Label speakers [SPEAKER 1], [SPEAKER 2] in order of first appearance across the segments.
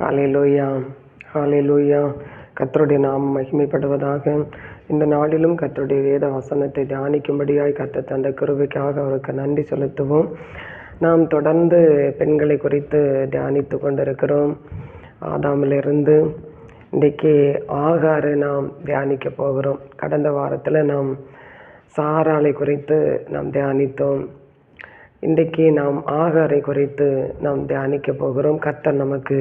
[SPEAKER 1] ஹalleluya ஹalleluya கத்தருடைய நாம் மகிமைப்படுவதாக. இந்த நாளிலும் கத்தருடைய வேத வசனத்தை தியானிக்கும்படியாய் கத்த தந்த கிருவிக்காக அவருக்கு நன்றி செலுத்துவோம். நாம் தொடர்ந்து பெண்களை குறித்து தியானித்து கொண்டிருக்கிறோம். ஆதாமிலிருந்து இன்றைக்கு ஆகாரை நாம் தியானிக்க போகிறோம். கடந்த வாரத்தில் நாம் சாராலை குறித்து நாம் தியானித்தோம். இன்றைக்கு நாம் ஆகாரை குறித்து நாம் தியானிக்க போகிறோம். கர்த்தர் நமக்கு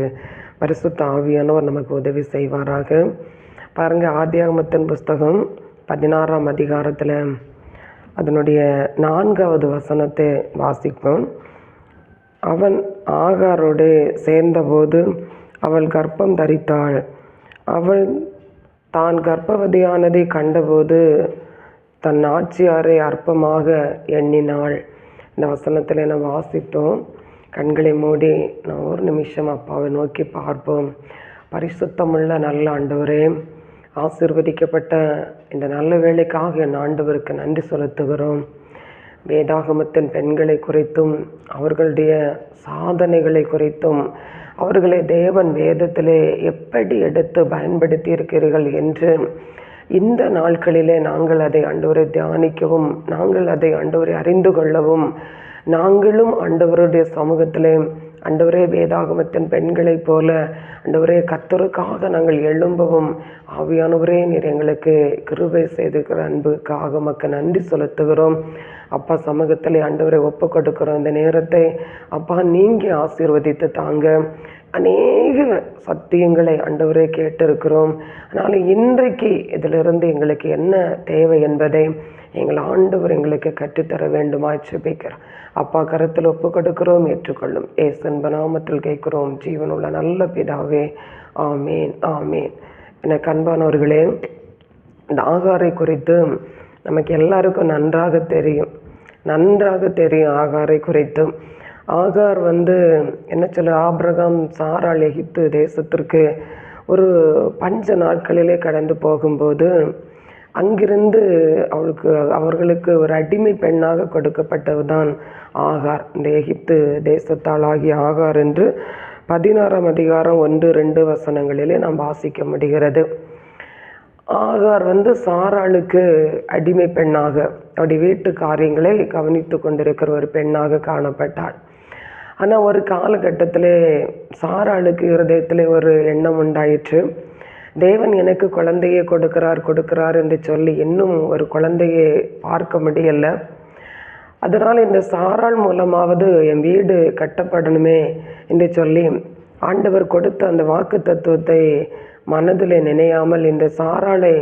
[SPEAKER 1] பரிசுத்த ஆவியானவர் நமக்கு உதவி செய்வாராக. பாருங்கள் ஆதியாகமத்தின் புஸ்தகம் பதினாறாம் அதிகாரத்தில் அதனுடைய நான்காவது வசனத்தை வாசிப்போம். அவன் ஆகாரோடு சேர்ந்தபோது அவள் கர்ப்பம் தரித்தாள். அவள் தான் கர்ப்பவதியானதை கண்டபோது தன் ஆட்சியாரை அற்பமாக எண்ணினாள். இந்த வசனத்தில் நான் வாசித்தோம் கண்களை மூடி நான் ஒரு நிமிஷம் அப்பாவை நோக்கி பார்ப்போம். பரிசுத்தமுள்ள நல்ல ஆண்டவரே ஆசிர்வதிக்கப்பட்ட இந்த நல்ல வேலைக்காக என் ஆண்டவருக்கு நன்றி செலுத்துகிறோம். வேதாகமத்தின் பெண்களை குறித்தும் அவர்களுடைய சாதனைகளை குறித்தும் அவர்களை தேவன் வேதத்திலே எப்படி எடுத்து பயன்படுத்தி இருக்கிறீர்கள் என்று இந்த நாட்களிலே நாங்கள் அதை ஆண்டவரை தியானிக்கவும் நாங்கள் அதை ஆண்டவரை அறிந்து கொள்ளவும் நாங்களும் ஆண்டவருடைய சமூகத்திலே அண்டவரே வேதாகமத்தின் பெண்களைப் போல அண்டவரே கத்தருக்காக நாங்கள் எழும்பவும் ஆவியானவரே நீர் எங்களுக்கு கிருபை செய்திருக்கிற அன்புக்காக மக்கள் நன்றி செலுத்துகிறோம். அப்பா சமூகத்தில் அண்டவரை ஒப்பு கொடுக்கிறோம் இந்த நேரத்தை அப்பா நீங்கள் ஆசீர்வதித்து தாங்க. அநேக சத்தியங்களை ஆண்டவரே கேட்டிருக்கிறோம். அதனால் இன்றைக்கு இதிலிருந்து எங்களுக்கு என்ன தேவை என்பதை எங்கள் ஆண்டவர் எங்களுக்கு கற்றுத்தர வேண்டுமா செபிக்கிறோம் அப்பா கருத்தில் ஒப்பு கொடுக்கிறோம் ஏற்றுக்கொள்ளும். ஏசன் நாமத்தில் கேட்கிறோம். ஜீவனுள்ள நல்ல பிதாவே ஆமேன் ஆமேன். எனக்கு அன்பானவர்களே இந்த ஆகாரை குறித்து நமக்கு எல்லாருக்கும் நன்றாக தெரியும். நன்றாக தெரியும் ஆகாரை குறித்தும். ஆகார் வந்து என்ன சொல்ல ஆபிரகாம் சாரால் எகிப்து தேசத்திற்கு ஒரு பஞ்ச நாட்களிலே கடந்து போகும்போது அங்கிருந்து அவளுக்கு அவர்களுக்கு ஒரு அடிமை பெண்ணாக கொடுக்கப்பட்டது தான் ஆகார். இந்த எகிப்து தேசத்தால் ஆகிய ஆகார் என்று பதினாறாம் அதிகாரம் ஒன்று ரெண்டு வசனங்களிலே நாம் வாசிக்க முடிகிறது. ஆகார் வந்து சாராளுக்கு அடிமை பெண்ணாக அவருடைய வீட்டு காரியங்களை கவனித்து கொண்டிருக்கிற ஒரு பெண்ணாக காணப்பட்டாள். ஆனால் ஒரு காலகட்டத்தில் சாராளுக்கு இருதயத்தில் ஒரு எண்ணம் உண்டாயிற்று. தேவன் எனக்கு குழந்தையை கொடுக்கிறார் கொடுக்கிறார் என்று சொல்லி இன்னும் ஒரு குழந்தையை பார்க்க முடியல. அதனால் இந்த சாரால் மூலமாவது என் வீடு கட்டப்படணுமே என்று சொல்லி ஆண்டவர் கொடுத்த அந்த வாக்கு தத்துவத்தை மனதில் நினையாமல் இந்த சாராளை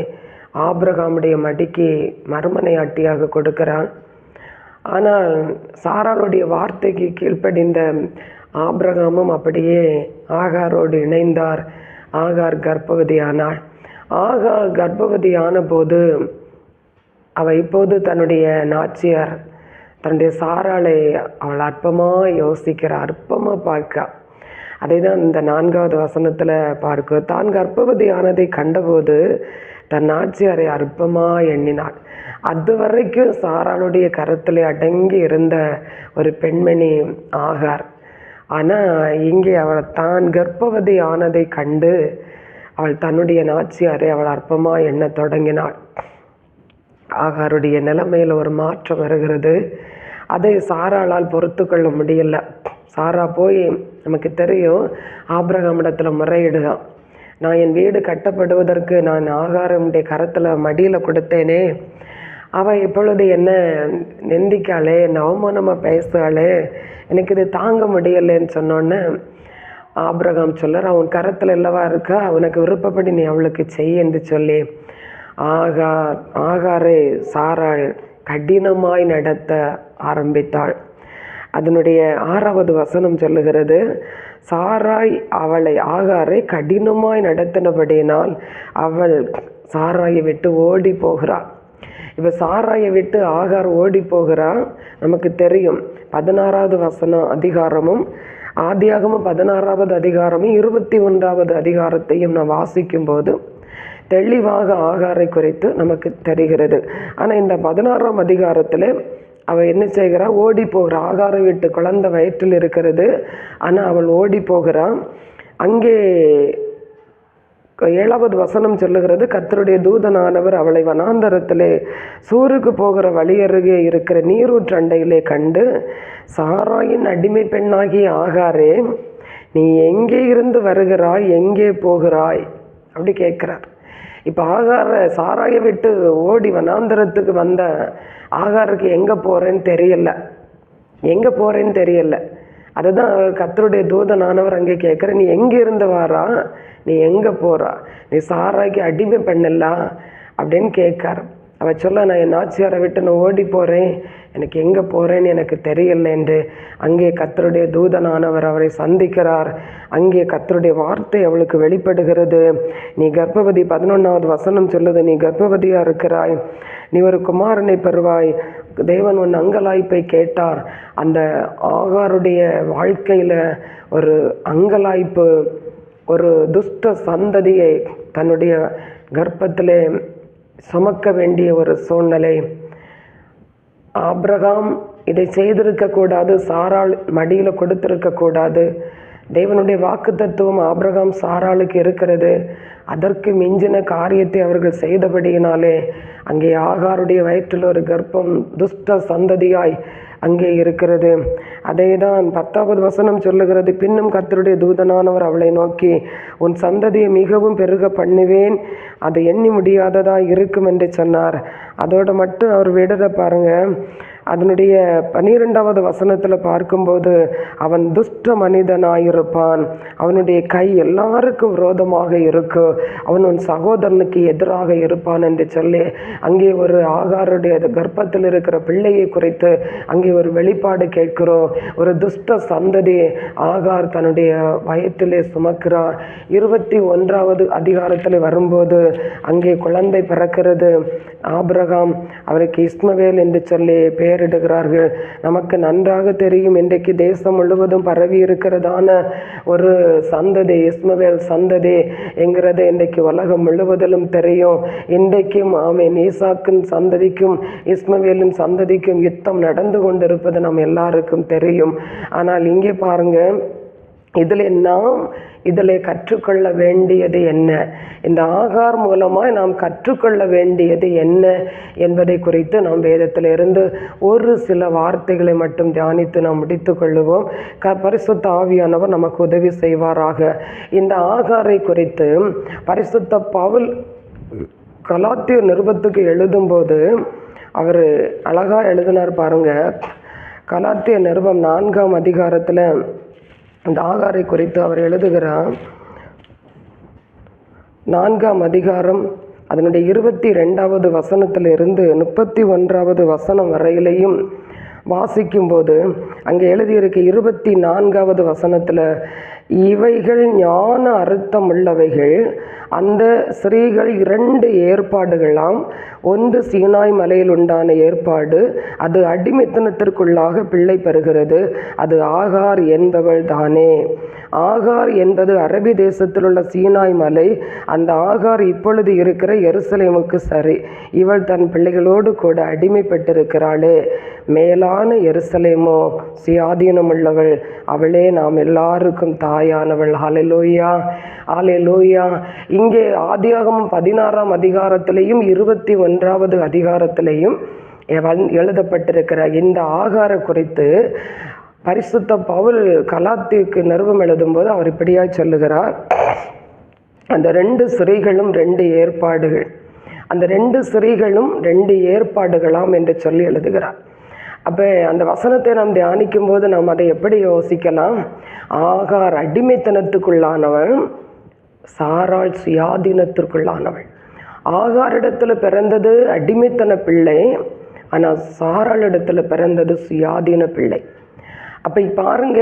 [SPEAKER 1] ஆபிரகாமுடைய மடிக்கு மறுமனையாட்டியாக கொடுக்கிறான். ஆனால் சாராளுடைய வார்த்தைக்கு கீழ்ப்படிந்த ஆபிரகாமும் அப்படியே ஆகாரோடு இணைந்தார். ஆகார் கர்ப்பவதியானாள். ஆகார் கர்ப்பவதியான போது அவள் இப்போது தன்னுடைய நாச்சியார் தன்னுடைய சாராளை அவள் அற்பமாக யோசிக்கிற அற்பமாக பார்க்க. அதை தான் இந்த நான்காவது வசனத்தில் பார்க்க. தான் கர்ப்பவதியானதை கண்டபோது தன் ஆட்சியாரை அற்பமாக எண்ணினாள். அது வரைக்கும் சாராளுடைய கருத்தில் அடங்கி இருந்த ஒரு பெண்மணி ஆகார். ஆனால் இங்கே அவள் தான் கர்ப்பவதி ஆனதை கண்டு அவள் தன்னுடைய நாச்சியாரை அவள் அற்பமாக எண்ண தொடங்கினாள். ஆகாருடைய நிலைமையில் ஒரு மாற்றம் வருகிறது. அதை சாராளால் பொறுத்து கொள்ள முடியல. சாரா போய் நமக்கு தெரியும் ஆப்ரகமடத்தில் முறையிடுதான். நான் என் வீடு கட்டப்படுவதற்கு நான் ஆகாரமுடைய கரத்தில் மடியில் கொடுத்தேனே. அவள் இப்பொழுது என்ன நிந்திக்காளே என்னை அவமானமாக பேசுகாளே எனக்கு இது தாங்க முடியலைன்னு சொன்னோன்னே ஆபிரகாம் சொல்லர் அவன் கரத்தில் இல்லவா இருக்கா? அவனுக்கு விருப்பப்படி நீ அவளுக்கு செய் என்று சொல்லி ஆகா ஆகாரை சாராள் கடினமாய் நடத்த ஆரம்பித்தாள். அதனுடைய ஆறாவது வசனம் சொல்லுகிறது சாராய் அவளை ஆகாரை கடினமாய் நடத்தினபடியினால் அவள் சாராயை விட்டு ஓடி போகிறாள். இப்போ சாராயை விட்டு ஆகார் ஓடி போகிறா நமக்கு தெரியும். பதினாறாவது வசனம் அதிகாரமும் ஆதியாகமும் பதினாறாவது அதிகாரமும் இருபத்தி ஒன்றாவது அதிகாரத்தையும் நான் வாசிக்கும்போது தெளிவாக ஆகாரை குறித்து நமக்கு தெரிகிறது. ஆனால் இந்த பதினாறாம் அதிகாரத்தில் அவள் என்ன செய்கிறா? ஓடி போகிறா. ஆகாரம் விட்டு குழந்தை வயிற்றில் இருக்கிறது. ஆனால் அவள் ஓடி போகிறான் அங்கே ஏழாவது வசனம் சொல்லுகிறது கத்தருடைய தூதனானவர் அவளை வனாந்தரத்திலே சூருக்கு போகிற வழியருகே இருக்கிற நீரூற்றண்டையிலே கண்டு சாராயின் அடிமை பெண்ணாகிய ஆகாரே நீ எங்கே இருந்து வருகிறாய்? எங்கே போகிறாய்? அப்படி கேட்குறார். இப்போ ஆகார சாராயை விட்டு ஓடி வனாந்திரத்துக்கு வந்த ஆகாருக்கு எங்கே போகிறேன்னு தெரியல. எங்கே போகிறேன்னு தெரியல. அதுதான் கத்தருடைய தூதனானவர் அங்கே கேட்குற நீ எங்கே இருந்து வாரா? நீ எங்கே போகிறா நீ சாராய்க்கு அடிமை பண்ணலாம் அப்படின்னு கேட்காரு அவ சொல்ல நான் என் நாச்சியாரை விட்டு நான் ஓடி போகிறேன் எனக்கு எங்கே போகிறேன்னு எனக்கு தெரியல என்று அங்கே கத்தருடைய தூதனானவர் அவரை சந்திக்கிறார். அங்கே கத்தருடைய வார்த்தை அவளுக்கு வெளிப்படுகிறது. நீ கர்ப்பவதி பதினொன்றாவது வசனம் சொல்லுது நீ கர்ப்பவதியாக இருக்கிறாய். நீ ஒரு குமாரனை பெறுவாய். தேவன் உன் அங்கலாய்ப்பை கேட்டார். அந்த ஆகாருடைய வாழ்க்கையில் ஒரு அங்கலாய்ப்பு ஒரு துஷ்ட சந்ததியை தன்னுடைய கர்ப்பத்திலே சுமக்க வேண்டிய ஒரு சூழ்நிலை. ஆப்ரகாம் இதை செய்திருக்கக்கூடாது சாராள் மடியில் கொடுத்திருக்கக்கூடாது தேவனுடைய வாக்கு தத்துவம் ஆப்ரகாம் சாராளுக்கு இருக்கிறது. அதற்கு மிஞ்சின காரியத்தை அவர்கள் செய்தபடியினாலே அங்கே ஆகாருடைய வயிற்றில் ஒரு கர்ப்பம் துஷ்ட சந்ததியாய் அங்கே இருக்கிறது. அதே தான் பத்தாவது வசனம் சொல்லுகிறது. பின்னும் கர்த்தருடைய தூதனானவர் அவளை நோக்கி உன் சந்ததியை மிகவும் பெருக பண்ணுவேன். அது எண்ணி முடியாததாக இருக்கும் என்று சொன்னார். அதோடு மட்டும் அவர் விடுற பாருங்கள் அதனுடைய பன்னிரெண்டாவது வசனத்தில் பார்க்கும்போது அவன் துஷ்ட மனிதனாயிருப்பான். அவனுடைய கை எல்லாருக்கும் விரோதமாக இருக்கு. அவன் உன் சகோதரனுக்கு எதிராக இருப்பான் என்று சொல்லி அங்கே ஒரு ஆகாருடைய கர்ப்பத்தில் இருக்கிற பிள்ளையை குறித்து அங்கே ஒரு வெளிப்பாடு கேட்கிறோம். ஒரு துஷ்ட சந்ததி ஆகார் தன்னுடைய வயிற்றிலே சுமக்கிறான் இருபத்தி ஒன்றாவது அதிகாரத்தில் வரும்போது அங்கே குழந்தை பிறக்கிறது. ஆபிரகாம் அவருக்கு இஸ்மவேல் என்று சொல்லி பேர் பெயரிடுகிறார்கள் நமக்கு நன்றாக தெரியும் இன்றைக்கு தேசம் முழுவதும் பரவி இருக்கிறதான ஒரு சந்ததி இஸ்மவேல் சந்ததி என்கிறது. இன்றைக்கு உலகம் முழுவதிலும் தெரியும். இன்றைக்கும் ஆமேன் ஈசாக்கின் சந்ததிக்கும் இஸ்மவேலின் சந்ததிக்கும் யுத்தம் நடந்து கொண்டிருப்பது நம் எல்லாருக்கும் தெரியும். ஆனால் இங்கே பாருங்கள் இதில் நாம் இதில் கற்றுக்கொள்ள வேண்டியது என்ன? இந்த ஆகார் மூலமாக நாம் கற்றுக்கொள்ள வேண்டியது என்ன என்பதை குறித்து நாம் வேதத்திலிருந்து ஒரு சில வார்த்தைகளை மட்டும் தியானித்து நாம் முடித்து கொள்ளுவோம். க பரிசுத்த ஆவியானவர் நமக்கு உதவி செய்வாராக. இந்த ஆகாரை குறித்து பரிசுத்த பவுல் கலாத்திய நிருபத்துக்கு எழுதும்போது அவர் அழகாக எழுதினார் பாருங்க. கலாத்திய நிருபம் நான்காம் அதிகாரத்தில் அந்த ஆகாரை குறித்து அவர் எழுதுகிறார். நான்காம் அதிகாரம் அதனுடைய இருபத்தி ரெண்டாவது வசனத்திலிருந்து முப்பத்தி ஒன்றாவது வசனம் வரையிலையும் வாசிக்கும்போது அங்கே எழுதியிருக்க இருபத்தி நான்காவது வசனத்தில் இவைகள் ஞான அர்த்தம் உள்ளவைகள் அந்த ஸ்திரீகள் இரண்டு ஏற்பாடுகளாம் ஒன்று சீனாய் மலையில் உண்டான ஏற்பாடு அது அடிமைத்தனத்திற்குள்ளாக பிள்ளை பெறுகிறது. அது ஆகார் என்பவள் தானே. ஆகார் என்பது அரபி தேசத்தில் உள்ள சீனாய் மலை. அந்த ஆகார் இப்பொழுது இருக்கிற எருசலேமுக்கு சரி. இவள் தன் பிள்ளைகளோடு கூட அடிமைப்பட்டிருக்கிறாளே. மேலான எருசலேமோ சுயாதீனம் உள்ளவள் அவளே நாம் எல்லாருக்கும் தாயானவள். ஹalleluya ஹalleluya. இங்கே ஆதியாகம் பதினாறாம் அதிகாரத்திலையும் இருபத்தி ஒன்றாவது அதிகாரத்திலையும் எழுதப்பட்டிருக்கிற இந்த ஆகார குறித்து பரிசுத்த பவுல் கலாத்திற்கு நிறுவம் எழுதும்போது அவர் இப்படியாய் சொல்லுகிறார். அந்த ரெண்டு சிறைகளும் ரெண்டு ஏற்பாடுகள். அந்த ரெண்டு சிறைகளும் ரெண்டு ஏற்பாடுகளாம் என்று சொல்லி எழுதுகிறார். அப்போ அந்த வசனத்தை நாம் தியானிக்கும் போது நாம் அதை எப்படி யோசிக்கலாம்? ஆகார் அடிமைத்தனத்துக்குள்ளானவள் சாராள் சுயாதீனத்திற்குள்ளானவள். ஆகாரிடத்தில் பிறந்தது அடிமைத்தன பிள்ளை ஆனால் சாராளிடத்தில் பிறந்தது சுயாதீன பிள்ளை. அப்போ பாருங்க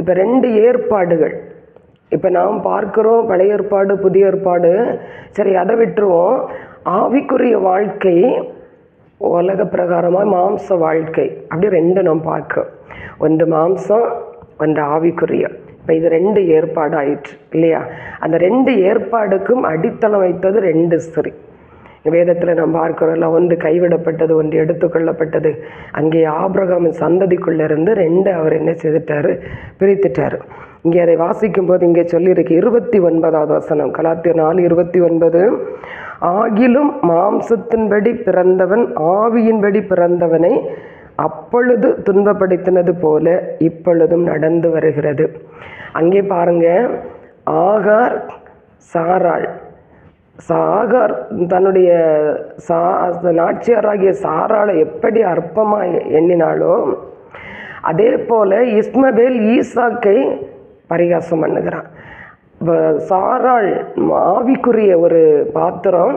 [SPEAKER 1] இப்போ ரெண்டு ஏற்பாடுகள். இப்போ நாம் பார்க்குறோம் பழைய ஏற்பாடு புதிய ஏற்பாடு. சரி அதை விட்டுருவோம். ஆவிக்குரிய வாழ்க்கை உலக பிரகாரமாக மாம்ச வாழ்க்கை. அப்படி ரெண்டு நாம் பார்க்கிறோம் ஒன்று மாம்சம் ஒன்று ஆவிக்குரிய. இப்போ இது ரெண்டு ஏற்பாடு ஆயிற்று இல்லையா? அந்த ரெண்டு ஏற்பாடுக்கும் அடித்தளம் வைத்தது ரெண்டு ஸ்திரீ வேதத்தில் நாம் பார்க்குறோம்ல ஒன்று கைவிடப்பட்டது ஒன்று எடுத்துக்கொள்ளப்பட்டது. அங்கே ஆபிரகாமின் சந்ததிக்குள்ளேருந்து ரெண்டு அவர் என்ன செய்துட்டாரு? பிரித்துட்டார். இங்கே அதை வாசிக்கும்போது இங்கே சொல்லியிருக்கு இருபத்தி ஒன்பதாவது வசனம் கலாத்தியர் நாலு இருபத்தி ஒன்பது. ஆகிலும் மாம்சத்தின்படி பிறந்தவன் ஆவியின்படி பிறந்தவனை அப்பொழுது துன்பப்படுத்தினது போல இப்பொழுதும் நடந்து வருகிறது. அங்கே பாருங்க ஆகார் சாராள் சாகார் தன்னுடைய சா நாச்சியாராகிய சாராளை எப்படி அற்பமாக எண்ணினாலோ அதே போல் இஸ்மபேல் ஈசாக்கை பரிகாசம் பண்ணுகிறான். இப்போ சாராள் ஆவிக்குரிய ஒரு பாத்திரம்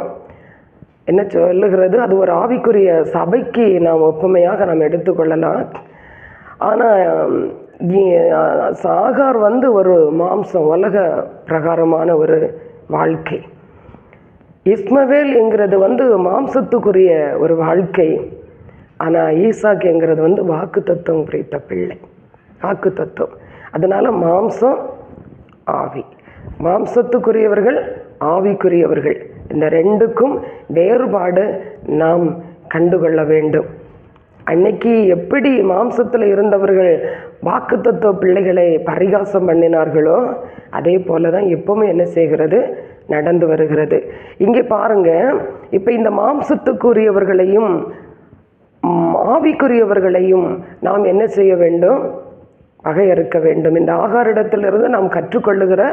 [SPEAKER 1] என்ன சொல்லுகிறது? அது ஒரு ஆவிக்குரிய சபைக்கு நாம் ஒப்புமையாக நாம் எடுத்துக்கொள்ளலாம். ஆனால் சாகார் வந்து ஒரு மாம்சம் உலக பிரகாரமான ஒரு வாழ்க்கை. இஸ்மவேல் என்கிறது வந்து மாம்சத்துக்குரிய ஒரு வாழ்க்கை. ஆனால் ஈசாக்குங்கிறது வந்து வாக்கு தத்துவம் குறித்த பிள்ளை. வாக்கு தத்துவம் அதனால் மாம்சம் ஆவி. மாம்சத்துக்குரியவர்கள் ஆவிக்குரியவர்கள். இந்த ரெண்டுக்கும் வேறுபாடு நாம் கண்டுகொள்ள வேண்டும். அன்னைக்கு எப்படி மாம்சத்தில் இருந்தவர்கள் வாக்குத்தத்துவ பிள்ளைகளை பரிகாசம் பண்ணினார்களோ அதே போல தான் எப்பவுமே என்ன செய்கிறது? நடந்து வருகிறது. இங்கே பாருங்க இப்போ இந்த மாம்சத்துக்குரியவர்களையும் ஆவிக்குரியவர்களையும் நாம் என்ன செய்ய வேண்டும்? வகையறுக்க வேண்டும். இந்த ஆகாரிடத்திலிருந்து நாம் கற்றுக்கொள்ளுகிற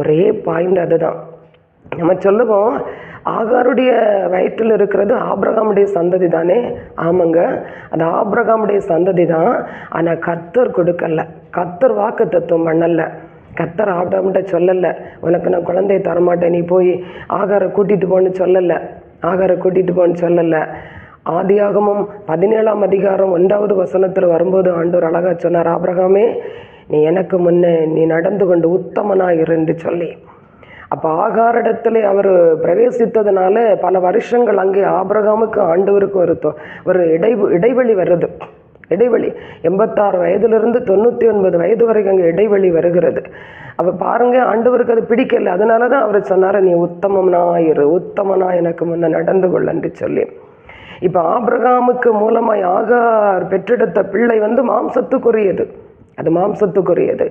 [SPEAKER 1] ஒரே பாயிண்ட் அதுதான். நம்ம சொல்லுவோம் ஆகாருடைய வயிற்றில் இருக்கிறது ஆப்ரகாமுடைய சந்ததி தானே? ஆமாங்க. அது ஆப்ரகாமுடைய சந்ததி தான் ஆனால் கத்தர் கொடுக்கல. கத்தர் வாக்கு தத்துவம் பண்ணலை. கத்தர் ஆபிரகாம்கிட்ட சொல்லலை. உனக்கு நான் குழந்தைய தரமாட்டேன். நீ போய் ஆகாரை கூட்டிகிட்டு போன்னு சொல்லலை. ஆகாரை கூட்டிகிட்டு போன்னு சொல்லலை. ஆதியாகமும் பதினேழாம் அதிகாரம் ஒன்றாவது வசனத்தில் வரும்போது ஆண்டோர் அழகா சொன்னார் ஆபிரகாமே நீ எனக்கு முன்னே நீ நடந்து கொண்டு உத்தமனாக இருந்து சொல்லி. அப்போ ஆகாரிடத்தில் அவர் பிரவேசித்ததுனால பல வருஷங்கள் அங்கே ஆபிரகாமுக்கு ஆண்டவருக்கு ஒரு தொ- ஒரு இடை இடைவெளி வருது. இடைவெளி. எண்பத்தாறு வயதுலேருந்து தொண்ணூற்றி ஒன்பது வயது வரைக்கும் அங்கே இடைவெளி வருகிறது. அப்போ பாருங்க ஆண்டவருக்கு அது பிடிக்கல. அதனால தான் அவர் சொன்னார் நீ உத்தமனாயிரு உத்தமனா எனக்கு முன்ன நடந்து கொள் என்று சொல்லி. இப்போ ஆபிரகாமுக்கு மூலமாக ஆகார் பெற்றெடுத்த பிள்ளை வந்து மாம்சத்துக்குரியது. அது மாம்சத்துக்குரியது.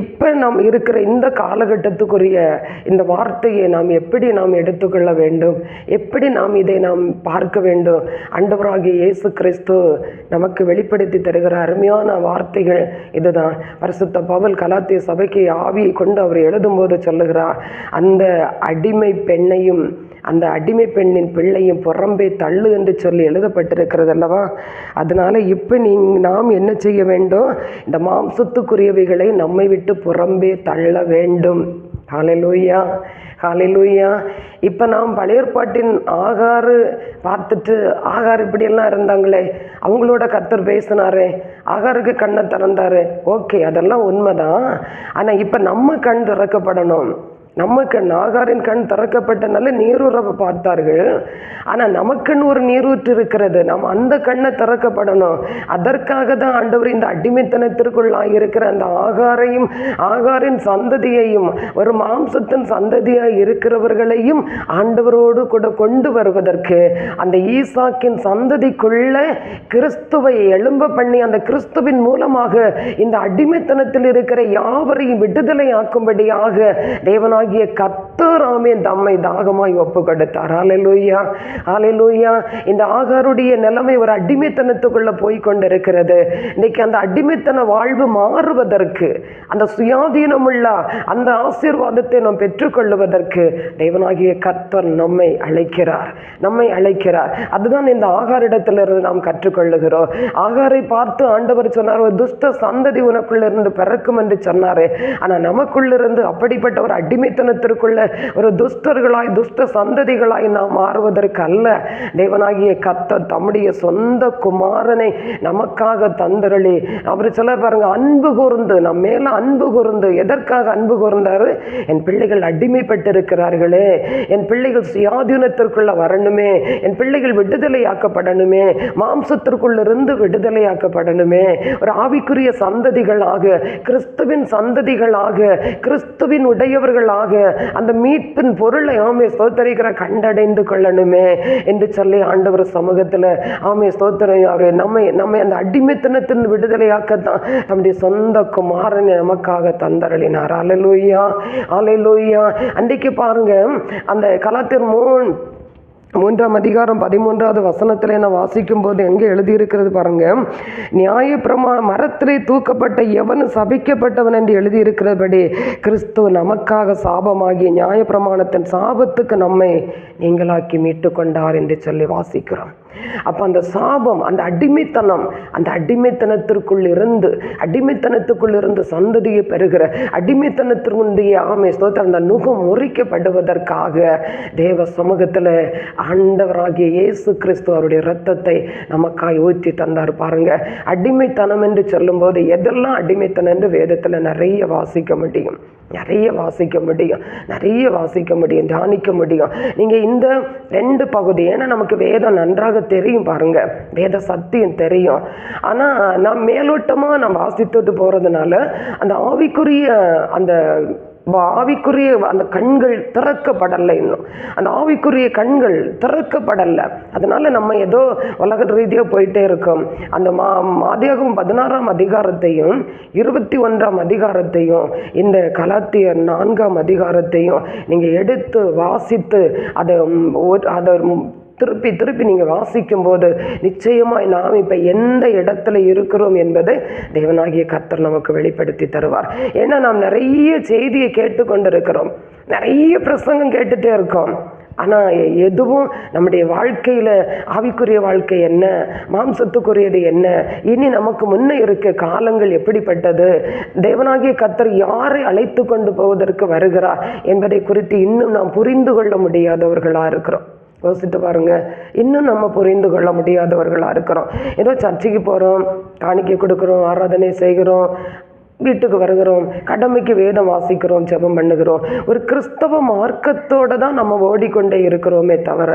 [SPEAKER 1] இப்போ நாம் இருக்கிற இந்த காலகட்டத்துக்குரிய இந்த வார்த்தையை நாம் எப்படி நாம் எடுத்துக்கொள்ள வேண்டும்? எப்படி நாம் இதை நாம் பார்க்க வேண்டும்? அண்டவராகிய இயேசு கிறிஸ்து நமக்கு வெளிப்படுத்தி தருகிற அருமையான வார்த்தைகள் இதுதான். பரிசுத்த பவல் கலாத்திய சபைக்கு ஆவியை கொண்டு அவர் எழுதும்போது சொல்லுகிறார் அந்த அடிமை பெண்ணையும் அந்த அடிமை பெண்ணின் பிள்ளையும் புறம்பே தள்ளு என்று சொல்லி எழுதப்பட்டிருக்கிறது அல்லவா அதனால இப்போ நீ நாம் என்ன செய்ய வேண்டும்? இந்த மாம்சத்துக்குரியவைகளை நம்மை விட்டு புறம்பே தள்ள வேண்டும். ஹalleluya ஹalleluya. இப்போ நாம் பழையற்பாட்டின் ஆகாறு பார்த்துட்டு ஆகார் இப்படியெல்லாம் இருந்தாங்களே அவங்களோட கத்தர் பேசினாரே ஆகாருக்கு கண்ணை திறந்தாரு. ஓகே அதெல்லாம் உண்மைதான். ஆனால் இப்போ நம்ம கண் திறக்கப்படணும். நம்ம கண் ஆகாரின் கண் திறக்கப்பட்டனால நீருறவை பார்த்தார்கள். ஆனால் நமக்குன்னு ஒரு நீரூற்று இருக்கிறது. நம்ம அந்த கண்ணை திறக்கப்படணும். அதற்காக தான் ஆண்டவர் இந்த அடிமைத்தனத்திற்குள்ளாக இருக்கிற அந்த ஆகாரையும் ஆகாரின் சந்ததியையும் ஒரு மாம்சத்தின் சந்ததியாக இருக்கிறவர்களையும் ஆண்டவரோடு கூட கொண்டு வருவதற்கு அந்த ஈசாக்கின் சந்ததிக்குள்ள கிறிஸ்துவை எழும்ப பண்ணி அந்த கிறிஸ்துவின் மூலமாக இந்த அடிமைத்தனத்தில் இருக்கிற யாவரையும் விடுதலை ஆக்கும்படியாக தேவனாகிய கத்தராமே தம்மை தாகமாய் ஒப்பு கொடுத்தார் ஹalleluya. ஹalleluya. இந்த ஆகாருடைய நிலைமை ஒரு அடிமைத்தனத்துக்குள்ள போய் கொண்டிருக்கிறது இன்னைக்கு அந்த அடிமைத்தன வாழ்வு மாறுவதற்கு அந்த சுயாதீனமுள்ள அந்த ஆசீர்வாதத்தை நாம் பெற்றுக்கொள்வதற்கு தேவனாகிய கர்த்தர் நம்மை அழைக்கிறார். நம்மை அழைக்கிறார். அதுதான் இந்த ஆகாரிடத்திலிருந்து நாம் கற்றுக்கொள்ளுகிறோம். ஆகாரை பார்த்து ஆண்டவர் சொன்னார் ஒரு துஷ்ட சந்ததி உனக்குள்ளிருந்து பிறக்கும் என்று சொன்னார். ஆனால் நமக்குள்ளிருந்து அப்படிப்பட்ட ஒரு அடிமைத்தனத்திற்குள்ள ஒரு துஷ்டர்களாய் துஷ்ட சந்ததிகளாய் நாம் மாறுவதற்கு அல்ல தேவனாகிய கத்த தம்முடைய சொந்த குமாரனை நமக்காக தந்தரளி. அவர் சொல்ல பாருங்க அன்பு கூர்ந்து நம்ம மேல அன்பு கூர்ந்து எதற்காக அன்பு கூர்ந்தாரு? என் பிள்ளைகள் அடிமைப்பட்டிருக்கிறார்களே. என் பிள்ளைகள் சுயாதீனத்திற்குள்ள வரணுமே. என் பிள்ளைகள் விடுதலையாக்கப்படணுமே. மாம்சத்திற்குள்ளிருந்து விடுதலையாக்கப்படணுமே. ஒரு ஆவிக்குரிய சந்ததிகளாக கிறிஸ்துவின் சந்ததிகளாக கிறிஸ்துவின் உடையவர்களாக அந்த மீட்பின் பொருளை ஆமே ஸ்தோத்தரிக்கிற கண்டடைந்து கொள்ளணுமே என்று சொல்லி ஆண்டவர் சமூகத்தில் ஆமே ஸ்தோத்திரம் அவர் நம்மை நம்மை அந்த அடிமைத்தனத்தின் விடுதலையாக்கத்தான் நம்முடைய சொந்த குமாரனை நமக்காக தந்தரளினார். அலையிலூயா அலையிலூயா அன்றைக்கு பாருங்க அந்த கலாத்திர் மூன் மூன்றாம் அதிகாரம் பதிமூன்றாவது வசனத்தில் நான் வாசிக்கும் போது எங்கே எழுதியிருக்கிறது பாருங்க. நியாயப்பிரமா மரத்திலே தூக்கப்பட்ட எவன் சபிக்கப்பட்டவன் என்று எழுதியிருக்கிறபடி கிறிஸ்து நமக்காக சாபமாகி நியாயப்பிரமாணத்தின் சாபத்துக்கு நம்மை நீங்களாக்கி மீட்டு கொண்டார் என்று சொல்லி வாசிக்கிறோம். அப்போ அந்த சாபம் அந்த அடிமைத்தனம் அந்த அடிமைத்தனத்திற்குள் இருந்து அடிமைத்தனத்துக்குள் இருந்து சந்ததியை பெறுகிற அடிமைத்தனத்திற்குடைய ஆமை ஸ்தோத்திரம் அந்த நுகம் முறிக்கப்படுவதற்காக தேவ சமூகத்தில் ஆண்டவராகிய இயேசு கிறிஸ்து அவருடைய ரத்தத்தை நமக்காய் ஊற்றி தந்தார். பாருங்க அடிமைத்தனம் என்று சொல்லும்போது எதெல்லாம் அடிமைத்தனம் என்று வேதத்தில் நிறைய வாசிக்க முடியும். நிறைய வாசிக்க முடியும். நிறைய வாசிக்க முடியும். தியானிக்க முடியும். நீங்கள் இந்த ரெண்டு பகுதி ஏன்னா நமக்கு வேதம் நன்றாக தெரியும் பாருங்கள் வேத சத்தியம் தெரியும். ஆனால் நான் மேலோட்டமாக நான் வாசித்துட்டு போகிறதுனால அந்த ஆவிக்குரிய அந்த ஆவிக்குரிய அந்த கண்கள் திறக்கப்படலை இன்னும். அந்த ஆவிக்குரிய கண்கள் திறக்கப்படலை. அதனால் நம்ம ஏதோ உலக ரீதியாக போயிட்டே இருக்கோம். அந்த மா மாதியாகவும் பதினாறாம் அதிகாரத்தையும் இருபத்தி ஒன்றாம் அதிகாரத்தையும் இந்த கலாத்திய நான்காம் அதிகாரத்தையும் நீங்கள் எடுத்து வாசித்து அதை அதை திருப்பி திருப்பி நீங்கள் வாசிக்கும்போது நிச்சயமாய் நாம் இப்போ எந்த இடத்துல இருக்கிறோம் என்பதை தேவனாகிய கர்த்தர் நமக்கு வெளிப்படுத்தி தருவார். ஏன்னா நாம் நிறைய செய்தியை கேட்டுக்கொண்டிருக்கிறோம். நிறைய பிரசங்கம் கேட்டுட்டே இருக்கோம். ஆனால் எதுவும் நம்முடைய வாழ்க்கையில் ஆவிக்குரிய வாழ்க்கை என்ன? மாம்சத்துக்குரியது என்ன? இனி நமக்கு முன்னே இருக்க காலங்கள் எப்படிப்பட்டது? தேவனாகிய கர்த்தர் யாரை அழைத்து கொண்டு போவதற்கு வருகிறார் என்பதை குறித்து இன்னும் நாம் புரிந்து கொள்ள முடியாதவர்களாக இருக்கிறோம். யோசித்து பாருங்க. இன்னும் நம்ம புரிந்து கொள்ள முடியாதவர்களாக இருக்கிறோம். ஏதோ சர்ச்சைக்கு போகிறோம் காணிக்கை கொடுக்குறோம் ஆராதனை செய்கிறோம் வீட்டுக்கு வருகிறோம் கடமைக்கு வேதம் வாசிக்கிறோம் ஜெபம் பண்ணுகிறோம். ஒரு கிறிஸ்தவ மார்க்கத்தோடு தான் நம்ம ஓடிக்கொண்டே இருக்கிறோமே தவிர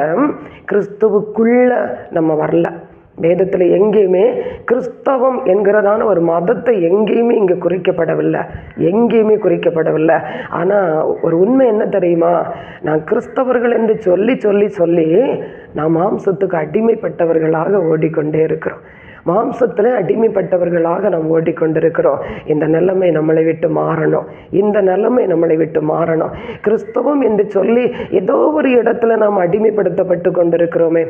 [SPEAKER 1] கிறிஸ்துவுக்குள்ளே நம்ம வரல. வேதத்தில் எங்கேயுமே கிறிஸ்தவம் என்கிறதான ஒரு மதத்தை எங்கேயுமே இங்கே குறிக்கப்படவில்லை. எங்கேயுமே குறிக்கப்படவில்லை. ஆனால் ஒரு உண்மை என்ன தெரியுமா? நான் கிறிஸ்தவர்கள் என்று சொல்லி சொல்லி சொல்லி நான் மாம்சத்துக்கு அடிமைப்பட்டவர்களாக ஓடிக்கொண்டே இருக்கிறோம். மாம்சத்தில் அடிமைப்பட்டவர்களாக நாம் ஓடிக்கொண்டிருக்கிறோம். இந்த நிலைமை நம்மளை விட்டு மாறணும். இந்த நிலைமை நம்மளை விட்டு மாறணும். கிறிஸ்தவம் என்று சொல்லி ஏதோ ஒரு இடத்துல நாம் அடிமைப்படுத்தப்பட்டு கொண்டிருக்கிறோமே.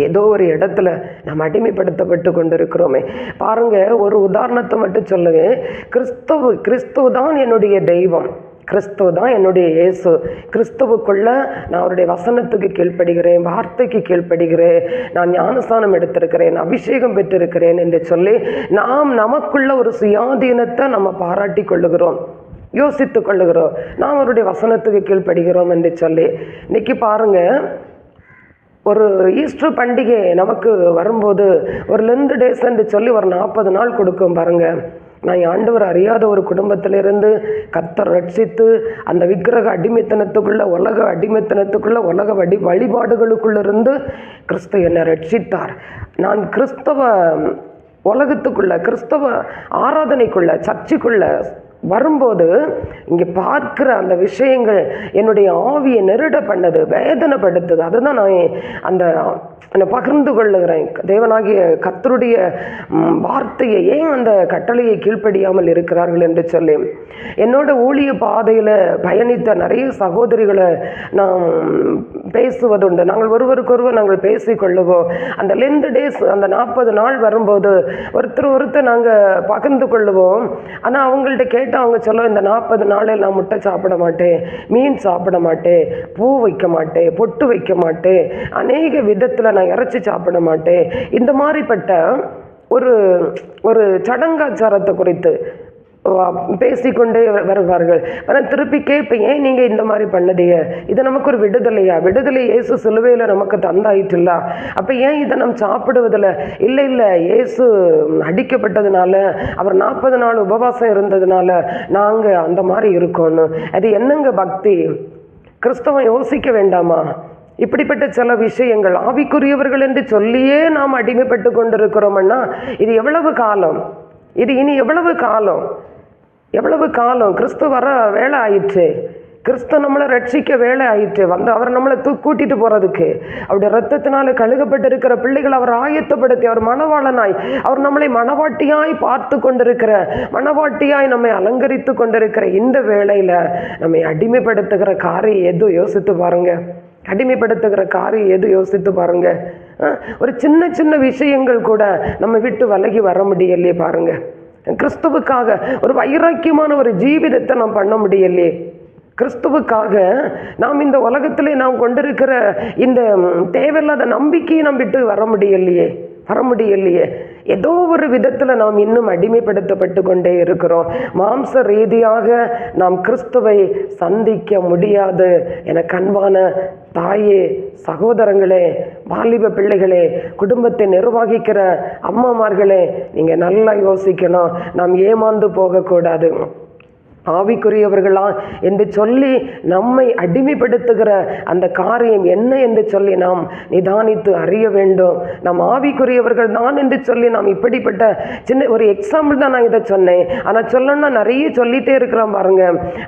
[SPEAKER 1] ஏதோ ஒரு இடத்துல நம்ம அடிமைப்படுத்தப்பட்டு கொண்டிருக்கிறோமே. பாருங்க ஒரு உதாரணத்தை மட்டும் சொல்லுவேன். கிறிஸ்தவ கிறிஸ்துவ தான் என்னுடைய தெய்வம். கிறிஸ்துவ தான் என்னுடைய இயேசு. கிறிஸ்துவுக்குள்ள நான் அவருடைய வசனத்துக்கு கீழ்ப்படுகிறேன் வார்த்தைக்கு கீழ்ப்படுகிறேன். நான் ஞானஸ்தானம் எடுத்திருக்கிறேன் அபிஷேகம் பெற்றிருக்கிறேன் என்று சொல்லி நாம் நமக்குள்ள ஒரு சுயாதீனத்தை நம்ம பாராட்டி கொள்ளுகிறோம். யோசித்து கொள்ளுகிறோம். நாம் அவருடைய வசனத்துக்கு கீழ்ப்படுகிறோம் என்று சொல்லி. இன்னைக்கு பாருங்கள் ஒரு ஈஸ்டர் பண்டிகை நமக்கு வரும்போது ஒரு லெந்து டேஸ் என்று சொல்லி ஒரு நாற்பது நாள் கொடுக்கும் பாருங்க. நான் ஆண்டவர் அறியாத ஒரு குடும்பத்திலிருந்து கத்தர் ரட்சித்து அந்த விக்கிரக அடிமைத்தனத்துக்குள்ள உலக அடிமைத்தனத்துக்குள்ள உலக வடி வழிபாடுகளுக்குள்ளிருந்து கிறிஸ்து என்னை ரட்சித்தார். நான் கிறிஸ்தவ உலகத்துக்குள்ள கிறிஸ்தவ ஆராதனைக்குள்ள சர்ச்சுக்குள்ள வரும்போது இங்கே பார்க்கிற அந்த விஷயங்கள் என்னுடைய ஆவியை நெருட பண்ணது வேதனைப்படுத்துது. அதுதான் நான் அந்த நான் பகிர்ந்து கொள்ளுகிறேன். தேவனாகிய கத்தருடைய வார்த்தையை ஏன் அந்த கட்டளையை கீழ்ப்படியாமல் இருக்கிறார்கள் என்று சொல்லி. என்னோட ஊழிய பாதையில் பயணித்த நிறைய சகோதரிகளை நான் பேசுவதுண்டு. நாங்கள் ஒருவருக்கொருவர் நாங்கள் பேசிக்கொள்ளுவோம். அந்த லெந்து டேஸ் அந்த நாற்பது நாள் வரும்போது ஒருத்தர் ஒருத்தர் நாங்கள் பகிர்ந்து கொள்ளுவோம். ஆனால் அவங்கள்ட்ட கேட்டால் அவங்க சொல்ல இந்த நாற்பது நாளில் நான் முட்டை சாப்பிட மாட்டேன் மீன் சாப்பிட மாட்டேன் பூ வைக்க மாட்டேன் பொட்டு வைக்க மாட்டேன் அநேக விதத்தில் நான் இறைச்சி சாப்பிட மாட்டேன். இந்த மாதிரிப்பட்ட ஒரு ஒரு சடங்காச்சாரத்தை குறித்து பேசிக்கொண்டே வ- வருவார்கள். ஆனால் திருப்பி கேட்பேன் ஏன் நீங்கள் இந்த மாதிரி பண்ணதையே இது நமக்கு ஒரு விடுதலையா? விடுதலை இயேசு சிலுவையில் நமக்கு தந்தாயிட்டுல்ல? அப்போ ஏன் இதை நம்ம சாப்பிடுவதில்ல? இல்லை இல்லை இயேசு அடிக்கப்பட்டதுனால அவர் நாற்பது நாள் உபவாசம் இருந்ததுனால நாங்கள் அந்த மாதிரி இருக்கோன்னு. அது என்னங்க பக்தி? கிறிஸ்தவம் யோசிக்க வேண்டாமா? இப்படிப்பட்ட சில விஷயங்கள் ஆவிக்குரியவர்கள் என்று சொல்லியே நாம் அடிமைப்பட்டு கொண்டிருக்கிறோம்னா இது எவ்வளவு காலம்? இது இனி எவ்வளவு காலம்? எவ்வளவு காலம்? கிறிஸ்து வர வேலை ஆயிற்று. கிறிஸ்து நம்மளை ரட்சிக்க வேலை ஆயிற்று. வந்து அவர் நம்மளை தூ கூட்டிட்டு போகிறதுக்கு அவருடைய ரத்தத்தினால கழுகப்பட்டிருக்கிற பிள்ளைகள் அவர் ஆயத்தப்படுத்தி அவர் மணவாளனாய் அவர் நம்மளை மணவாட்டியாய் பார்த்து கொண்டிருக்கிற மணவாட்டியாய் நம்மை அலங்கரித்து கொண்டிருக்கிற இந்த வேலையில் நம்மை அடிமைப்படுத்துகிற காரியம் எது? யோசித்து பாருங்க. அடிமைப்படுத்துகிற காரியம் எது? யோசித்து பாருங்க. ஒரு சின்ன சின்ன விஷயங்கள் கூட நம்ம விட்டு விலகி வர முடியலையே பாருங்கள் கிறிஸ்துவுக்காக ஒரு வைராக்கியமான ஒரு ஜீவிதத்தை நாம் பண்ண முடியலையே. கிறிஸ்துவுக்காக நாம் இந்த உலகத்திலே நாம் கொண்டிருக்கிற இந்த தேவையில்லாத நம்பிக்கையை நாம் விட்டு வர முடியலையே. வர முடியலையே. ஏதோ ஒரு விதத்தில் நாம் இன்னும் அடிமைப்படுத்தப்பட்டு கொண்டே இருக்கிறோம். மாம்ச ரீதியாக நாம் கிறிஸ்துவை சந்திக்க முடியாது. என கண்பான தாயே சகோதரங்களே வாலிப பிள்ளைகளே குடும்பத்தை நிர்வகிக்கிற அம்மாமார்களே நீங்கள் நல்லா யோசிக்கணும். நாம் ஏமாந்து போகக்கூடாது. ஆவிக்குரியவர்களா என்று சொல்லி நம்மை அடிமைப்படுத்துகிற அந்த காரியம் என்ன என்று சொல்லி நாம் நிதானித்து அறிய வேண்டும். நாம் ஆவிக்குரியவர்கள் தான் என்று சொல்லி நாம் இப்படிப்பட்ட சின்ன ஒரு எக்ஸாம்பிள் தான் நான் இதை சொன்னேன். ஆனால் சொல்லணும்னா நிறைய சொல்லிட்டே இருக்கிறோம் பாருங்க.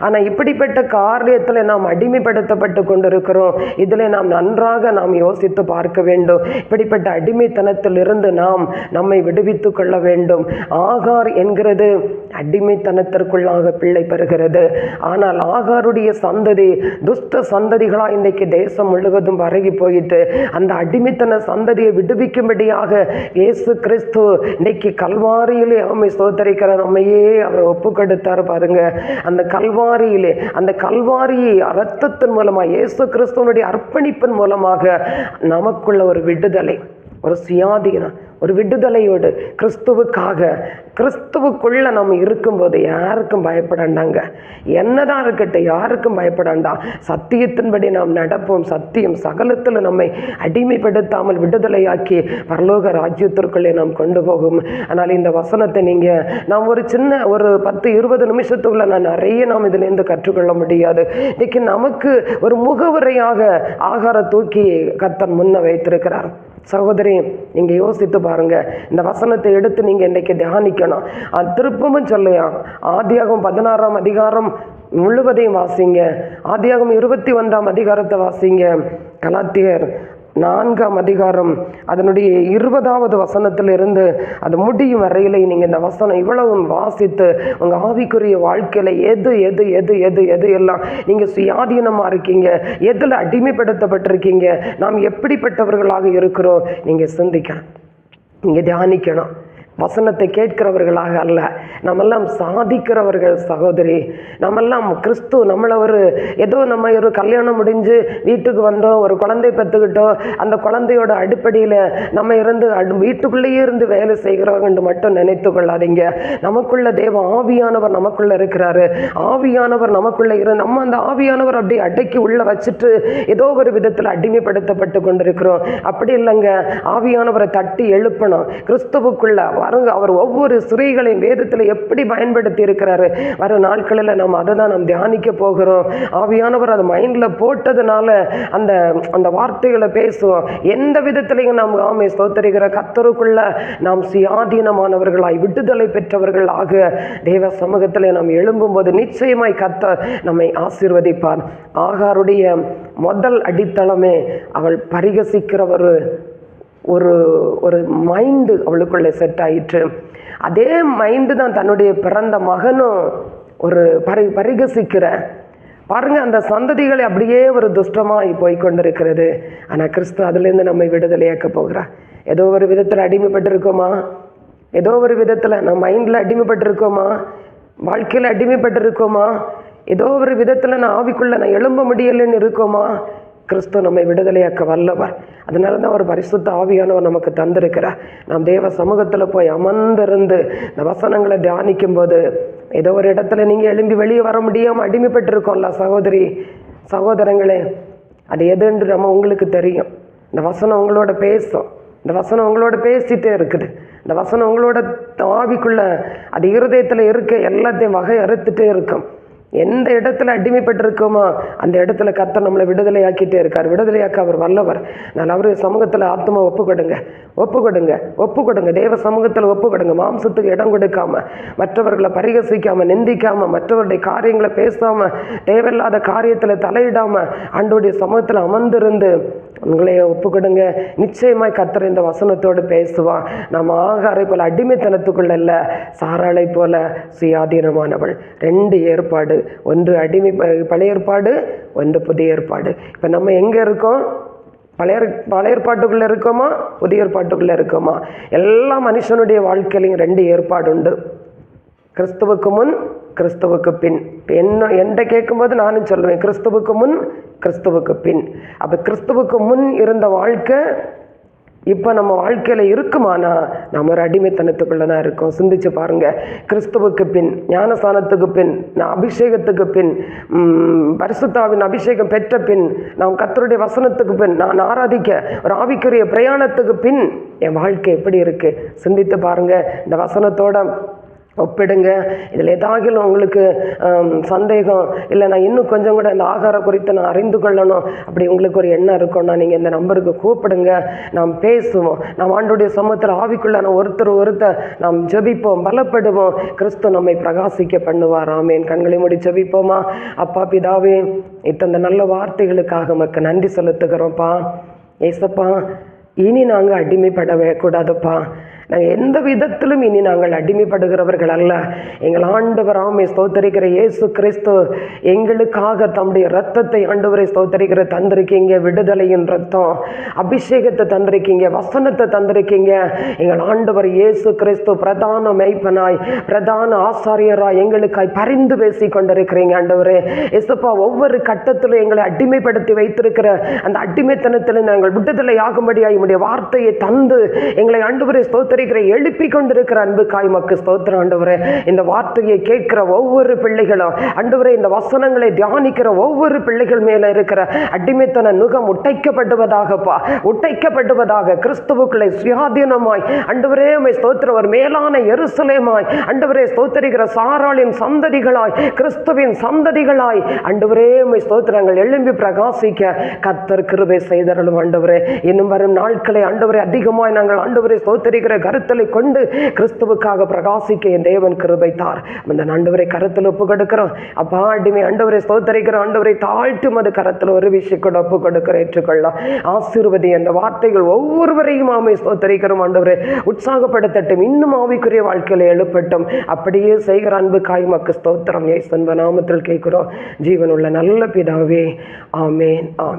[SPEAKER 1] ஆனால் இப்படிப்பட்ட காரியத்தில் நாம் அடிமைப்படுத்தப்பட்டு கொண்டிருக்கிறோம். இதில் நாம் நன்றாக நாம் யோசித்து பார்க்க வேண்டும். இப்படிப்பட்ட அடிமைத்தனத்திலிருந்து நாம் நம்மை விடுவித்து கொள்ள வேண்டும். ஆகார் என்கிறது அடிமைத்தனத்திற்குள்ளாக பிள்ளை பெறுகிறது ஆனால் ஆகாருடைய சந்ததி துஷ்ட சந்ததிகளாக இன்னைக்கு தேசம் முழுவதும் பரகி போயிட்டு அந்த அடிமைத்தன சந்ததியை விடுவிக்கும்படியாக இயேசு கிறிஸ்து இன்னைக்கு கல்வாரியிலே ஆமை சோதரிக்கிற நம்மையே அவர் ஒப்பு கொடுத்தார் பாருங்க. அந்த கல்வாரியிலே அந்த கல்வாரி ரத்தத்தின் மூலமாக இயேசு கிறிஸ்துவனுடைய அர்ப்பணிப்பின் மூலமாக நமக்குள்ள ஒரு விடுதலை ஒரு சுயாதீனம் ஒரு விடுதலையோடு கிறிஸ்துவுக்காக கிறிஸ்துவுக்குள்ளே நம்ம இருக்கும்போது யாருக்கும் பயப்படாண்டாங்க? என்னதான் இருக்கட்டும் யாருக்கும் பயப்படாண்டா? சத்தியத்தின்படி நாம் நடப்போம் சத்தியம் சகலத்தில் நம்மை அடிமைப்படுத்தாமல் விடுதலையாக்கி பரலோக ராஜ்யத்திற்குள்ளே நாம் கொண்டு போகும். ஆனால் இந்த வசனத்தை நீங்கள் நாம் ஒரு சின்ன ஒரு பத்து இருபது நிமிஷத்துக்குள்ள நான் நிறைய நாம் இதுலேருந்து கற்றுக்கொள்ள முடியாது. இன்னைக்கு நமக்கு ஒரு முகவுரையாக ஆகார தூக்கி கத்தன் முன்ன வைத்திருக்கிறார். சகோதரி நீங்கள் யோசித்து பாருங்க. இந்த வசனத்தை எடுத்து நீங்க இன்னைக்கு தியானிக்கணும். அது திருப்பமும் சொல்லையா ஆதியாகம் பதினாறாம் அதிகாரம் முழுவதையும் வாசிங்க. ஆதியாகம் இருபத்தி ஒன்றாம் அதிகாரத்தை வாசிங்க. கலாத்தியர் நான்காம் அதிகாரம் அதனுடைய இருபதாவது வசனத்திலிருந்து அது முடியும் வரையில நீங்கள் இந்த வசனம் இவ்வளவு வாசித்து உங்கள் ஆவிக்குரிய வாழ்க்கையில் எது எது எது எது எது எல்லாம் நீங்கள் சுயாதீனமாக இருக்கீங்க எதில் அடிமைப்படுத்தப்பட்டிருக்கீங்க நாம் எப்படிப்பட்டவர்களாக இருக்கிறோம் நீங்கள் சிந்திக்கலாம். நீங்கள் தியானிக்கணும். வசனத்தை கேட்கிறவர்களாக அல்ல. நம்மெல்லாம் சாதிக்கிறவர்கள் சகோதரி. நம்மெல்லாம் கிறிஸ்து நம்மளை ஒரு ஏதோ நம்ம ஒரு கல்யாணம் முடிஞ்சு வீட்டுக்கு வந்தோம் ஒரு குழந்தை பெற்றுக்கிட்டோம் அந்த குழந்தையோட அடிப்படையில் நம்ம இருந்து அடு வீட்டுக்குள்ளேயே இருந்து வேலை செய்கிறவங்க மட்டும் நினைத்து கொள்ளாதீங்க. நமக்குள்ள தேவ ஆவியானவர் நமக்குள்ள இருக்கிறாரு. ஆவியானவர் நமக்குள்ள இரு நம்ம அந்த ஆவியானவர் அப்படியே அடக்கி உள்ள வச்சுட்டு ஏதோ ஒரு விதத்தில் அடிமைப்படுத்தப்பட்டு கொண்டிருக்கிறோம். அப்படி இல்லைங்க. ஆவியானவரை தட்டி எழுப்பணும். கிறிஸ்துவுக்குள்ள பாருங்கள் அவர் ஒவ்வொரு சிறைகளையும் வேதத்தில் எப்படி பயன்படுத்தி இருக்கிறாரு வர நாட்களில் நம்ம அதை தான் நாம் தியானிக்க போகிறோம். ஆவியானவர் அதை மைண்டில் போட்டதுனால அந்த அந்த வார்த்தைகளை பேசுவோம். எந்த விதத்திலையும் நாம் ஆமை ஸ்தோத்தரிக்கிற கத்தருக்குள்ள நாம் சுயாதீனமானவர்களாய் விடுதலை பெற்றவர்கள் ஆக தேவ சமூகத்தில் நாம் எழும்பும்போது நிச்சயமாய் கத்த நம்மை ஆசீர்வதிப்பார். ஆகாருடைய முதல் அடித்தளமே அவள் பரிகசிக்கிற ஒரு ஒரு ஒரு மைண்டு அவளுக்குள்ளே செட் ஆயிற்று. அதே மைண்டு தான் தன்னுடைய பிறந்த மகனும் ஒரு பரி பரிகசிக்கிற. பாருங்கள் அந்த சந்ததிகளை அப்படியே ஒரு துஷ்டமாக போய் கொண்டிருக்கிறது. ஆனால் கிறிஸ்து அதுலேருந்து நம்மை விடுதலையாக்க போகிறார். ஏதோ ஒரு விதத்தில் அடிமைப்பட்டிருக்கோமா? ஏதோ ஒரு விதத்தில் நம்ம மைண்டில் அடிமைப்பட்டிருக்கோமா? வாழ்க்கையில் அடிமைப்பட்டிருக்கோமா? ஏதோ ஒரு விதத்தில் நான் ஆவிக்குள்ளே நான் எழும்ப முடியலைன்னு இருக்கோமா? கிறிஸ்து நம்மை விடுதலையாக்க வல்லவர். அதனால தான் ஒரு பரிசுத்த ஆவியானவர் நமக்கு தந்திருக்கிறார். நாம் தேவ சமூகத்தில் போய் அமர்ந்திருந்து இந்த வசனங்களை தியானிக்கும் போது ஏதோ ஒரு இடத்துல நீங்கள் எழும்பி வெளியே வர முடியாமல் அடிமைப்பட்டிருக்கோம்ல சகோதரி சகோதரங்களே அது எதுன்று நம்ம உங்களுக்கு தெரியும். இந்த வசனம் உங்களோட பேசும். இந்த வசனம் உங்களோட பேசிட்டே இருக்குது. இந்த வசனம் உங்களோட ஆவிக்குள்ள அது இருதயத்தில் இருக்க எல்லாத்தையும் வகை அறுத்துட்டே இருக்கும். எந்த இடத்துல அடிமைப்பட்டிருக்கோமோ அந்த இடத்துல கர்த்தர் நம்மளை விடுதலையாக்கிட்டே இருக்கார். விடுதலையாக்க அவர் வல்லவர். நான் அவர் சமூகத்தில் ஆத்மா ஒப்பு கொடுங்க ஒப்பு கொடுங்க ஒப்பு கொடுங்க தேவ சமூகத்தில் ஒப்பு கொடுங்க மாம்சத்துக்கு இடம் கொடுக்காம மற்றவர்களை பரிகசிக்காம நிந்திக்காம மற்றவருடைய காரியங்களை பேசாம தேவையில்லாத காரியத்தில் தலையிடாம அன்றோடைய சமூகத்தில் அமர்ந்திருந்து உங்களைய ஒப்பு கொடுங்க நிச்சயமாய் கர்த்தர் இந்த வசனத்தோடு பேசுவான் நம்ம ஆகாரை போல அடிமைத்தனத்துக்குள்ள இல்லை சாராளை போல சுயாதீனமானவள். ரெண்டு ஏற்பாடு. ஒன்று அடிமை பழைய ஏற்பாடு ஒன்று புதிய ஏற்பாடு. இப்போ நம்ம எங்கே இருக்கோம்? பழைய பழைய ஏற்பாட்டுக்குள்ளே இருக்கோமா? புதிய ஏற்பாட்டுக்குள்ளே இருக்கோமா? எல்லா மனுஷனுடைய வாழ்க்கையிலையும் ரெண்டு ஏற்பாடு உண்டு. கிறிஸ்துவுக்கு முன் கிறிஸ்துவுக்கு பின். இப்போ என்ன என்கிட்ட கேட்கும்போது நானும் சொல்லுவேன் கிறிஸ்துவுக்கு முன் கிறிஸ்துவுக்கு பின். அப்போ கிறிஸ்துவுக்கு முன் இருந்த வாழ்க்கை இப்போ நம்ம வாழ்க்கையில் இருக்குமானா நம்ம ஒரு அடிமைத்தனத்துக்குள்ளே தான் இருக்கோம். சிந்திச்சு பாருங்க. கிறிஸ்துவுக்கு பின் ஞானஸ்தானத்துக்கு பின் நான் அபிஷேகத்துக்கு பின் பரிசுத்தாவின் அபிஷேகம் பெற்ற பின் நான் கத்தருடைய வசனத்துக்கு பின் நான் ஆராதிக்க ஒரு ஆவிக்குரிய பிரயாணத்துக்கு பின் என் வாழ்க்கை எப்படி இருக்கு? சிந்தித்து பாருங்க. இந்த வசனத்தோட ஒப்பிடுங்க இதில் ஏதாகிலும் உங்களுக்கு சந்தேகம் இல்லை நான் இன்னும் கொஞ்சம் கூட இந்த ஆகாரம் குறித்து நான் அறிந்து கொள்ளணும் அப்படி உங்களுக்கு ஒரு எண்ணம் இருக்கும்னா நீங்கள் இந்த நம்பருக்கு கூப்பிடுங்க. நாம் பேசுவோம். நாம் ஆண்டுடைய சமூகத்தில் ஆவிக்குள்ள நான் ஒருத்தர் ஒருத்தர் நாம் ஜெபிப்போம் பலப்படுவோம். கிறிஸ்து நம்மை பிரகாசிக்க பண்ணுவார். ஆமேன். கண்களை மூடி ஜபிப்போமா? அப்பா பிதாவே இத்தந்த நல்ல வார்த்தைகளுக்காக நமக்கு நன்றி செலுத்துகிறோம்ப்பா. ஏசப்பா இனி நாங்கள் அடிமைப்படவே கூடாதுப்பா. நாங்கள் எந்த விதத்திலும் இனி நாங்கள் அடிமைப்படுகிறவர்கள் அல்ல எங்கள் ஆண்டவர் ஆமை ஸ்தோத்தரிக்கிற இயேசு கிறிஸ்து எங்களுக்காக தம்முடைய ரத்தத்தை ஆண்டவரை ஸ்தோத்தரிக்கிற தந்திருக்கீங்க விடுதலையின் ரத்தம் அபிஷேகத்தை தந்திருக்கீங்க வசனத்தை தந்திருக்கீங்க எங்கள் ஆண்டவர் இயேசு கிறிஸ்து பிரதான மெய்ப்பனாய் பிரதான ஆசாரியராய் எங்களுக்காய் பரிந்து பேசி கொண்டிருக்கிறீங்க ஆண்டவரே. எசப்பா ஒவ்வொரு கட்டத்திலும் எங்களை அடிமைப்படுத்தி வைத்திருக்கிற அந்த அடிமைத்தனத்தில் நாங்கள் விடுதலை ஆகும்படியாய் உம்முடைய வார்த்தையை தந்து எங்களை ஆண்டவரை ஸ்தோத்தரிக்கிற எழுப்பி கொண்டிருக்கிற அன்புக்காய் மக்கு ஸ்தோத்திரம் ஆண்டவரே. இந்த வார்த்தையை கேட்கிற ஒவ்வொரு பிள்ளைகளும் ஆண்டவரே இந்த வசனங்களை தியானிக்கிற ஒவ்வொரு பிள்ளைகள் மேல இருக்கிற அடிமைத்தன நுகம் உட்டைக்கப்படுவதாகப்பா உட்டைக்கப்படுவதாக கிறிஸ்துவுக்குள்ளே சுயாதீனமாய் அண்டவரே உமை ஸ்தோத்திரம். ஒரு மேலான எருசலேமாய் அண்டவரே ஸ்தோத்தரிக்கிற சாராளின் சந்ததிகளாய் கிறிஸ்துவின் சந்ததிகளாய் அண்டவரே உமை ஸ்தோத்திரங்கள் எழும்பி பிரகாசிக்க கத்தர் கிருபை செய்தரலும் ஆண்டவரே. இன்னும் வரும் நாட்களை ஆண்டவரே அதிகமாய் நாங்கள் ஆண்டவரை ஸ்தோத்தரிக்கிற கருத்தலை கொண்டு கிறிஸ்துவுக்காக பிரகாசிக்க என் தேவன் கிருபை தார் அந்த ஆண்டவரை கருத்தில் ஒப்பு கொடுக்கிறோம் அப்பா அடிமை ஆண்டவரை ஸ்தோத்தரிக்கிற ஆண்டவரை தாழ்த்தும் அது கரத்தில் ஒரு விஷயம் கூட ஒப்பு கொடுக்கிற ஏற்றுக்கொள்ளலாம் ஆசீர்வதி அந்த வார்த்தைகள் ஒவ்வொருவரையும் ஆமை ஸ்தோத்தரிக்கிறோம். ஆண்டவரை உற்சாகப்படுத்தட்டும். இன்னும் ஆவிக்குரிய வாழ்க்கையில் எழுப்பட்டும். அப்படியே செய்கிற அன்பு காய்மக்கு ஸ்தோத்திரம். ஏசன்ப நாமத்தில் கேட்கிறோம். ஜீவனுள்ள நல்ல பிதாவே ஆமேன் ஆம்